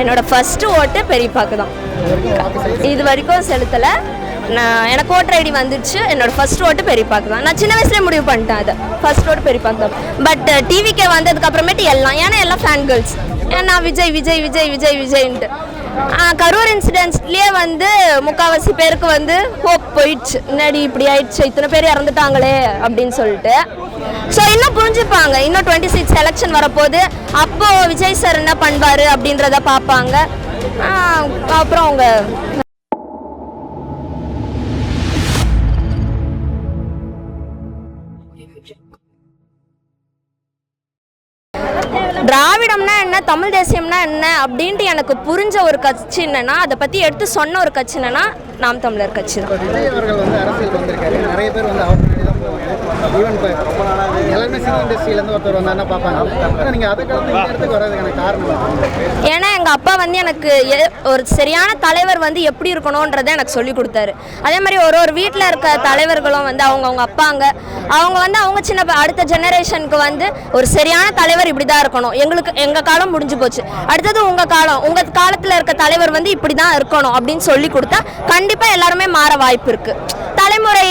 என்னோட ஃபர்ஸ்ட் ஓட்டு பெரியப்பாக்கு தான். இது வரைக்கும் செலுத்தலை. நான் எனக்கு ஓட்டர் ஐடி வந்துடுச்சு என்னோட ஃபர்ஸ்ட் ஓட்டு பெரியப்பாக்கு தான். நான் சின்ன வயசுலேயே முடிவு பண்ணிட்டேன் அதை. ஃபர்ஸ்ட் ஓட்டு பெரியப்பாக்கு தான். பட் டிவிக்கே வந்ததுக்கு அப்புறமேட்டு எல்லாம் ஏன்னா எல்லாம் ஃபேன் கேர்ள்ஸ் ஏன்னா விஜய் விஜய் விஜய் விஜய் விஜய்ன்ட்டு. கரூர் இன்சிடென்ட்ஸ்லேயே வந்து முக்கால்வாசி பேருக்கு வந்து ஹோப் போயிடுச்சு. முன்னாடி இப்படி ஆயிடுச்சு? இத்தனை பேர் இறந்துட்டாங்களே அப்படின்னு சொல்லிட்டு. ஸோ இன்னும் புரிஞ்சுப்பாங்க. இன்னும் டுவெண்ட்டி சிக்ஸ் எலெக்ஷன் வரப்போகுது. அப்போ விஜய் சார் என்ன பண்ணுவார் அப்படின்றத பார்ப்பாங்க. அப்புறம் அவங்க திராவிடம்னா என்ன தமிழ் தேசியம்னா என்ன அப்படின்ட்டு எனக்கு புரிஞ்ச ஒரு கட்சி என்னன்னா அதை பற்றி எடுத்து சொன்ன ஒரு கட்சி என்னன்னா நாம் தமிழர் கட்சி தான். இப்போ விஜய் அவர்கள் வந்து அரசியல் வந்திருக்காரு. நிறைய பேர் வந்து அவர் பின்னாடி தான் போவாங்க ஈவன் இப்போ எல்லாருமே சினி இண்டஸ்ட்ரியிலேருந்து ஒருத்தர் வந்தாருன்னா பார்ப்பாங்க. ஆனால் நீங்கள் அதை கலந்து இந்த இடத்துக்கு வர்றதுக்கான காரணம் என்ன? ஏன்னா எங்கள் அப்பா வந்து எனக்கு ஒரு சரியான தலைவர் வந்து எப்படி இருக்கணுன்றதை எனக்கு சொல்லி கொடுத்தாரு. அதே மாதிரி ஒரு ஒரு வீட்டில் இருக்க தலைவர்களும் வந்து அவங்க அவங்க அப்பாங்க. அவங்க வந்து அவங்க சின்ன ப- அடுத்த ஜெனரேஷனுக்கு வந்து ஒரு சரியான தலைவர் இப்படி தான் இருக்கணும். எங்களுக்கு எங்கள் காலம் முடிஞ்சு போச்சு. அடுத்தது உங்கள் காலம். உங்கள் காலத்தில் இருக்க தலைவர் வந்து இப்படி தான் இருக்கணும் அப்படின்னு சொல்லி கொடுத்தா கண்டிப்பாக எல்லாருமே மாற வாய்ப்பு இருக்குது தலைமுறை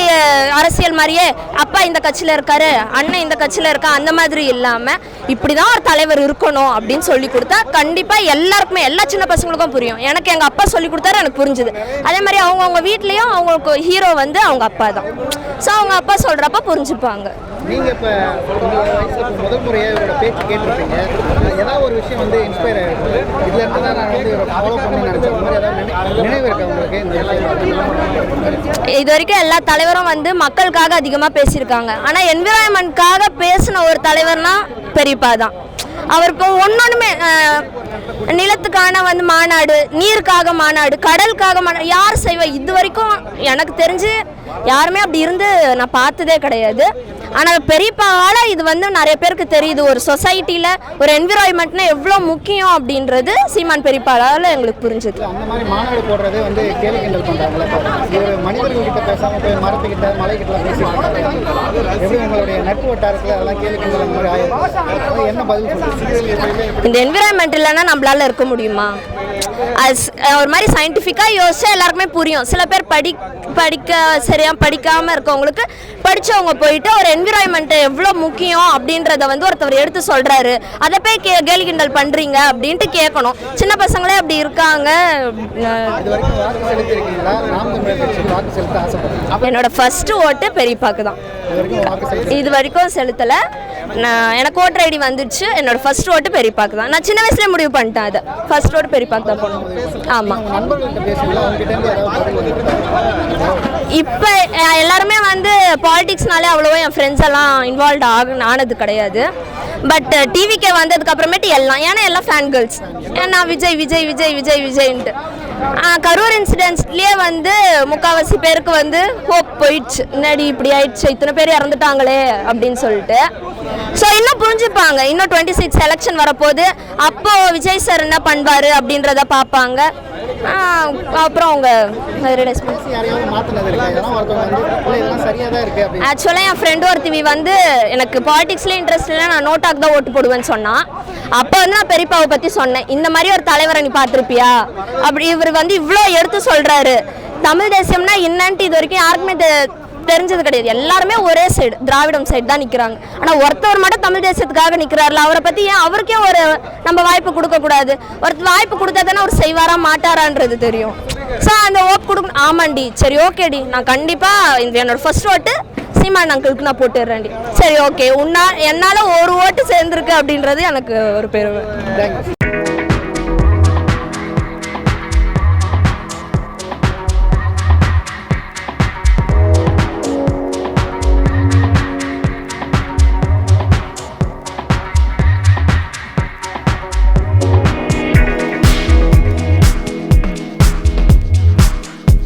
அரசியல் மாதிரியே அப்பா இந்த கட்சியில் இருக்காரு அண்ணன் இந்த கட்சியில் இருக்கா அந்த மாதிரி இல்லாமல் இப்படி தான் ஒரு தலைவர் இருக்கணும் அப்படின்னு சொல்லி கொடுத்தா கண்டிப்பாக எல்லாருக்குமே எல்லா சின்ன பசங்களுக்கும் புரியும். எனக்கு எங்கள் அப்பா சொல்லி கொடுத்தாரு எனக்கு புரிஞ்சுது. அதே மாதிரி அவங்கவுங்க வீட்லேயும் அவங்களுக்கு ஹீரோ வந்து அவங்க அப்பா தான். ஸோ அவங்க அப்பா சொல்கிறப்ப புரிஞ்சுப்பாங்க. நீங்கள் இப்போ முதல் முறையாக இவரோட பேச்சு கேட்டிருப்பீங்க ஏதாவது ஒரு விஷயம் வந்து இன்ஸ்பயர் ஆகிருக்கு தான் நான் வந்து ஃபாலோ பண்ணி நினச்சேன். மாதிரி ஏதாவது நினைவு உங்களுக்கு? இந்த விஷயம் இது வரைக்கும் எல்லா தலைவரும் வந்து மக்களுக்காக அதிகமாக பேசியிருக்காங்க. ஆனால் என்விரான்மெண்ட்காக பேசின ஒரு தலைவர்னா பெரியப்பா தான் அவர் இப்போ ஒன்னொன்றுமே நிலத்துக்கான வந்து மாநாடு நீருக்காக மாநாடு கடலுக்காக மாநாடு யார் செய்வா? இது வரைக்கும் எனக்கு தெரிஞ்சு யாருமே அப்படி இருந்து நான் பார்த்ததே கிடையாது. ஆனால் பெரியப்பாவால் இது வந்து நிறைய பேருக்கு தெரியுது. ஒரு சொசைட்டியில் ஒரு என்விரான்மெண்ட்னா எவ்வளோ முக்கியம் அப்படின்றது சீமான் பெரியப்பாவால் எங்களுக்கு புரிஞ்சுது. அந்த மாதிரி மாநாடு போடுறதே வந்து கேலி கிண்டல் பண்ணுறாங்களே இவர் மனிதர்கள் கிட்ட பேசாமல் போய் மரத்துக்கிட்ட மலைக்கிட்ட பேசிட்டு எப்படி உங்களுடைய நட்பு வட்டாரத்தில் அதெல்லாம் கேலி கிண்டல் அந்த மாதிரி ஆயிருக்கு? என்ன பதில் இந்த என்விரான்மெண்ட் இல்லைன்னா நம்மளால இருக்க முடியுமா? ஒரு மாதிரி சயின்டிஃபிக்காக யோசிச்சா எல்லாருக்குமே புரியும். சில பேர் படி படிக்க சரியா படிக்காமல் இருக்கவங்களுக்கு படித்தவங்க போயிட்டு ஒரு என்விரான்மெண்ட் எவ்வளோ முக்கியம் அப்படின்றத வந்து ஒருத்தவர் எடுத்து சொல்கிறாரு அதை போய் கே கேலி கிண்டல் பண்ணுறீங்க அப்படின்ட்டு கேட்கணும். சின்ன பசங்களே அப்படி இருக்காங்க. என்னோட ஃபர்ஸ்ட் ஓட்டு பெரியப்பாக்கு தான். இது வரைக்கும் செலுத்தலை. நான் எனக்கு ஓட்டர் ஐடி வந்துடுச்சு என்னோட ஃபர்ஸ்ட் ஓட்டு பெரியப்பாக்கு தான். நான் சின்ன வயசுலேயே முடிவு பண்ணிட்டேன் அதை. ஃபர்ஸ்ட் ஓட்டு பெரியப்பாக்கு தான் போகணும் ஆமாம் இப்போ எல்லாருமே வந்து பாலிடிக்ஸ்னாலே அவ்வளோவா என் ஃப்ரெண்ட்ஸ் எல்லாம் இன்வால்வ் ஆக ஆனது கிடையாது. பட் டிவிக்கே வந்ததுக்கப்புறமேட்டு எல்லாம் ஏன்னா எல்லாம் ஃபேன் கேர்ள்ஸ் ஏன்னா விஜய் விஜய் விஜய் விஜய் விஜய்ன்ட்டு. கரூர் இன்சிடென்ட்ஸ்லேயே வந்து முக்கால்வாசி பேருக்கு வந்து ஹோப் போயிடுச்சு. முன்னாடி இப்படி ஆயிடுச்சு இத்தனை பேர் இறந்துட்டாங்களே அப்படின்னு சொல்லிட்டு. ஸோ இன்னும் புரிஞ்சுப்பாங்க. இன்னும் டுவெண்ட்டி சிக்ஸ் எலெக்ஷன் வரப்போகுது. அப்போ விஜய் சார் என்ன பண்ணுவார் அப்படின்றத பார்ப்பாங்க. அப்புறம் அவங்க ஆக்சுவலாக என் ஃப்ரெண்டு ஒருத்தவி வந்து எனக்கு பாலிடிக்ஸ்ல இன்ட்ரெஸ்ட் இல்லை நான் நோட்டாக்கு தான் ஓட்டு போடுவேன்னு சொன்னான் அப்போ வந்து நான் பெரியப்பாவை பற்றி சொன்னேன். இந்த மாதிரி ஒரு தலைவரை நீ பார்த்துருப்பியா? அப்படி இவர் வந்து இவ்வளோ எடுத்து சொல்கிறாரு தமிழ் தேசியம்னா என்னன்ட்டு இது வரைக்கும் யாருக்குமே தெரிஞ்சது கிடையாது. எல்லாருமே ஒரே சைடு திராவிடம் சைடு தான் நிற்கிறாங்க ஆனால் ஒருத்தவர் மட்டும் தமிழ் தேசியத்துக்காக நிற்கிறாருல அவரை பற்றி ஏன் அவருக்கே ஒரு நம்ம வாய்ப்பு கொடுக்கக்கூடாது ஒருத்தர் வாய்ப்பு கொடுத்தா தானே அவர் செய்வாரா மாட்டாரான்றது தெரியும். ஸோ அந்த ஓப் கொடுக்கணும் ஆமாண்டி. சரி ஓகேடி நான் கண்டிப்பாக இந்த என்னோட ஃபர்ஸ்ட் ஓட்டு சீமான் அங்கிளுக்கு நான் போட்டுடுறேன்டி சரி ஓகே உன்னா என்னால் ஒரு ஓட்டு சேர்ந்துருக்கு அப்படின்றது எனக்கு ஒரு பெருமை. தேங்க்யூ